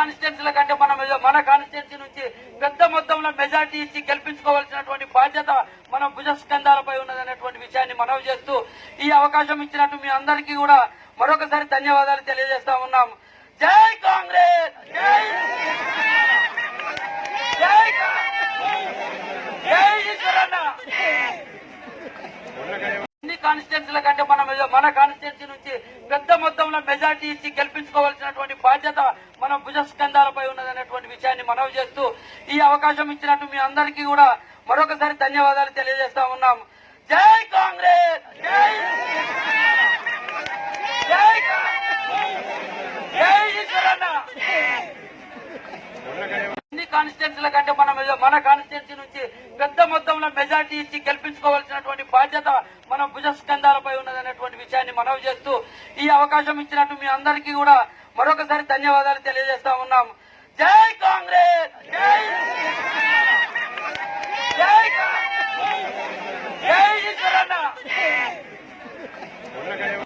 కాన్స్టిట్యున్సీల కంటే మనం మన కాన్స్టిట్యున్సీ నుంచి పెద్ద మొత్తంలో మెజార్టీ ఇచ్చి గెలిపించుకోవాల్సినటువంటి బాధ్యత మన భుజస్కంధాలపై ఉన్నదనేటువంటి విషయాన్ని మనవి చేస్తూ ఈ అవకాశం ఇచ్చినట్టు మీ అందరికీ కూడా మరొకసారి ధన్యవాదాలు తెలియజేస్తా ఉన్నాం జై కాంగ్రెస్ జై జై కాంగ్రెస్! జై ఈశ్వరన్న అన్ని కాన్స్టిట్యున్సీల కంటే మనం మన కాన్స్టిట్యున్సీ నుంచి పెద్ద మొత్తంలో మెజార్టీ ఇచ్చి గెలిపించుకోవాల్సినటువంటి బాధ్యత మన భుజస్కంధాలపై ఉన్నదనేటువంటి విషయాన్ని మనవి చేస్తూ ఈ అవకాశం ఇచ్చినట్టు మీ అందరికీ కూడా మరొకసారి ధన్యవాదాలు తెలియజేస్తా ఉన్నాం జై కాంగ్రెస్ జై జై కాంగ్రెస్! జై ఈశ్వరన్న అన్ని కాన్స్టిట్యున్సీల కంటే మనం మన కాన్స్టిట్యున్సీ నుంచి పెద్ద మొత్తంలో మెజార్టీ ఇచ్చి గెలిపించుకోవాల్సినటువంటి బాధ్యత మన భుజస్కంధాలపై ఉన్నదనేటువంటి విషయాన్ని మనవి చేస్తూ ఈ అవకాశం ఇచ్చినట్టు మీ అందరికీ కూడా మరొకసారి ధన్యవాదాలు తెలియజేస్తా ఉన్నాం. జై కాంగ్రెస్!